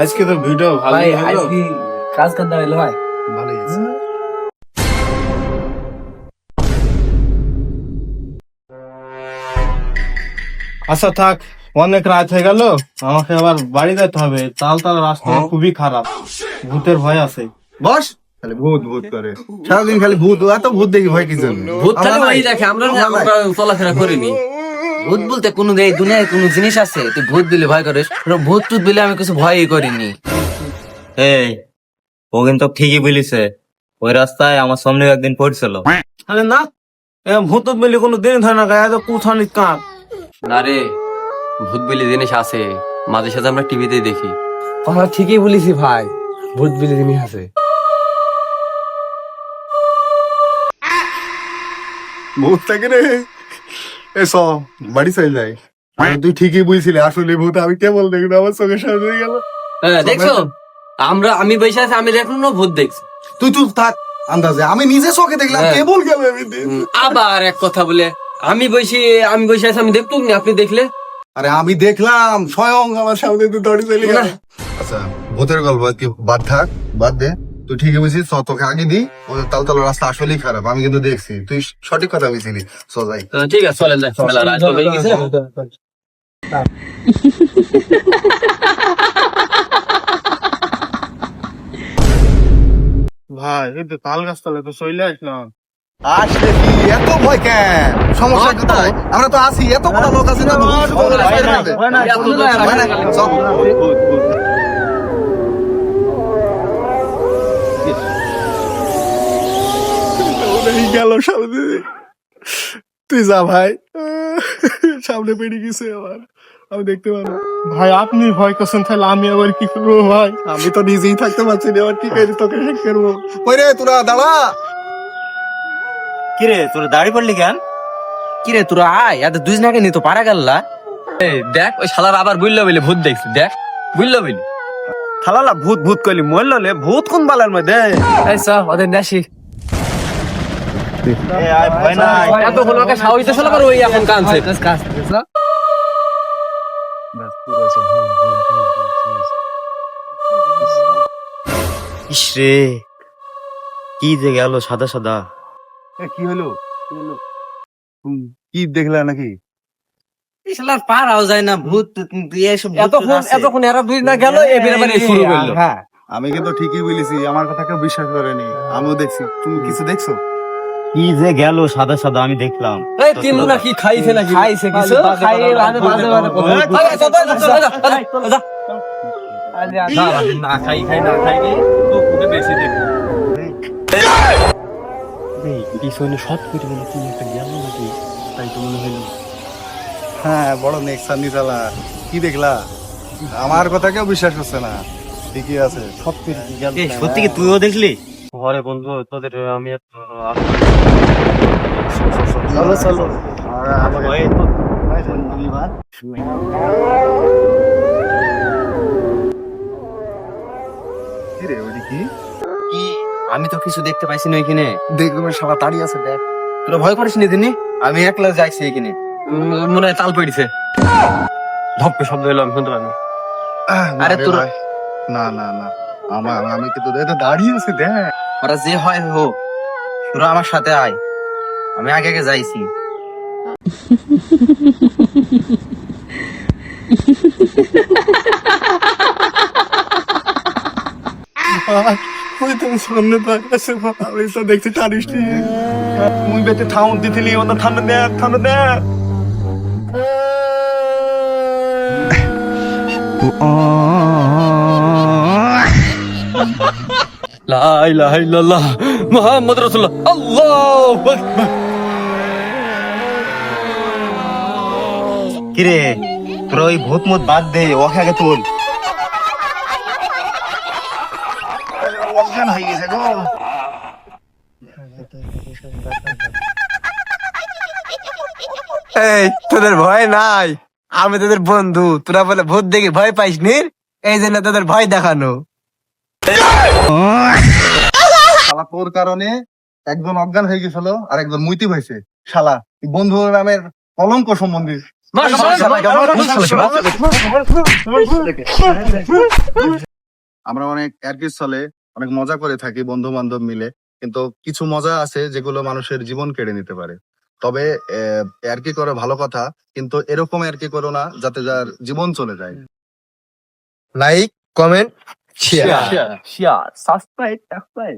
আজকে তো ভিডিও ভাই ভালোই হলো। আজকে কাজ করতে হলো ভাই। ভালোই আছে। আচ্ছা থাক অনেক রাত হয়ে গেল আমাকে আবার বাড়ি যেতে হবে। তাল তাল রাস্তা খুবই খারাপ। ভূতের ভয় আছে। বস। খালি ভূত ভূত করে। সারাদিন খালি ভূত এত ভূত দেখি ভয় কি জন্য ভূত খালি নাই। দেখে আমরা চলাফেরা করিনি। ভূত বলতে কোনো এই দুনিয়ায় কোনো জিনিস আছে তুই ভূত দিলে ভয় করিস ভূত টুত বলে আমি কিছু ভয়ই করিনি। এই ও কিন্তু ঠিকই বলিছে ওই রাস্তায় আমার সামনে একদিন পড়ছিল। আরে না এ ভূত বলে কোনো দিন ধরে না গায়ে তো কুথানি কাঁপ না রে ভূত বলি জিনিস আছে মাঝে সাঝে আমরা টিভিতেই দেখি। আমরা ঠিকই বলেছি ভাই ভূত বিলি জিনিস আছে। ভূত থাকে রে। এ স বাড়ি চলে যাই। তুই ঠিকই বুঝছিলি আসলে ভূত আমি কেবল আমার চোখের সামনে গেল। হ্যাঁ দেখছ? আমরা আমি বসে আছি আমি দেখলাম না ভূত দেখছি। তুই চুপ থাক আন্দাজে। আমি নিজে চোখে দেখলাম হ্যাঁ। কেবল গেল আমি আবার এক কথা বলে আমি বসে আমি বসে আছি আমি দেখতুম না আপনি দেখলে? আরে আমি দেখলাম স্বয়ং আমার সামনে তুই দড়ি চলে গেল। আচ্ছা ভূতের গল্প কি বাদ থাক বাদ দে। তুই ঠিকই বুঝছিস চ তোকে আগে দি ওই তালতল রাস্তা আসলেই খারাপ আমি কিন্তু দেখছি তুই সঠিক কথা বুঝছিলি সোজাই ঠিক আছে চলেন যাই মেলা রাত হয়ে গেছে ভাই এই তো তাল গাছ তলে তো চলে আসলাম আসলে কি এত ভয় কেন সমস্যা কোথায় আমরা তো আছি এত বড় লোক আছে না ভূত শুধু রাস্তায় যাবে। ভয় নাই, এত দূর ভয় নাই, চল। ওরাই গেল সামনে। তুই যা ভাই। সামনে পেরিয়ে গেছে আবার। আমি দেখতে পারব ভাই আপনি ভয় করছেন তাহলে আমি আবার কি করব ভাই? আমি তো নিজেই থাকতে পারছি না আবার কি করি? তোকে হেল্প করব? ওই রে তোরা দাঁড়া। কিরে তোর দাড়ি পড়লি কেন? কিরে তোরা আয় এত দুই জনাকে নিয়ে তো পারা গেল এই, দেখ ওই শালার আবার বুঝলো বলে ভূত দেখছি দেখ বুঝলো বলি থালালা ভূত ভূত কইলি মরলে ভূত কোন বালার মধ্যে? এই সব ওদের নাই এত হলো সাহস তো আবার ওই এখন কানছে ইসরে কি যে গেল সাদা সাদা? কি হলো? কি দেখলা নাকি? পারাও যায় না ভূত এসব এতক্ষণ আছে। এতক্ষণ এরা দুই না গেল এবার আবার শুরু করল। হ্যাঁ আমি কিন্তু ঠিকই বলেছি আমার কথা কেউ বিশ্বাস করেনি আমিও দেখছি তুমি কিছু দেখছ? কি যে গেল সাদা সাদা আমি দেখলাম এই তিনু নাকি খাইছে নাকি খাইছে কিছু খাইয়ে। না খাই খাই না খাই তো ওকে বেশি দেখো পিছনে সব করে মনে কি একটা গেল নাকি তাই তো মনে হলো হ্যাঁ বড় নিচালা কি দেখলা আমার কথা কেউ বিশ্বাস করছে না ঠিকই আছে সব করে কি গেল এই সত্যি কি তুইও দেখলি ঘরে বন্ধু তোদের আমি চলো চলো? আমি তো কিছু দেখতে পাইছি না এখানে। দেখবে সবার দাঁড়িয়ে আছে দেখ। তোরা ভয় করিস নি দিনি? আমি একলা যাইছি এখানে। মনে হয় তাল পেড়িছে। ধপকে শব্দ হলো আমি শুনতে না আরে তোরা- না না না। আমার আমি কিন্তু এটা দাঁড়িয়ে আছে? দেখ। ওরা যে হয় হোক তোরা আমার সাথে আয়। আমি আগে আগে যাইছি। ওই তো সামনে দাঁড়িয়ে আমি তো দেখছি টানিস নি? মুই বেতে থাউন দিছিলি ওনা ঠান্ডা দেখ ঠান্ডা দেখ লা ইলাহা ইল্লাল্লাহ মুহাম্মদ রাসূলুল্লাহ। আল্লাহু কিরে তোর ওই ভূত মুত বাদ দে ওকে আগে তুল। হয়ে গেছে গো। এই তোদের ভয় নাই? আমি তোদের বন্ধু তোরা বলে ভূত দেখে ভয় পাইস নি? এই জন্য তোদের ভয় দেখানো। কারণে একজন অজ্ঞান হয়ে গেছিল আর একজন মুইতি হয়েছে। শালা বন্ধু নামের কলঙ্ক সম্বন্ধে। আমরা অনেক অ্যারকির চলে অনেক মজা করে থাকি বন্ধু বান্ধব মিলে, কিন্তু কিছু মজা আছে যেগুলো মানুষের জীবন কেড়ে নিতে পারে। তবে অ্যারকি করে ভালো কথা, কিন্তু এরকম অ্যারকি করো না, যাতে যার জীবন চলে যায়। Like comment Xia Xia Xia 坏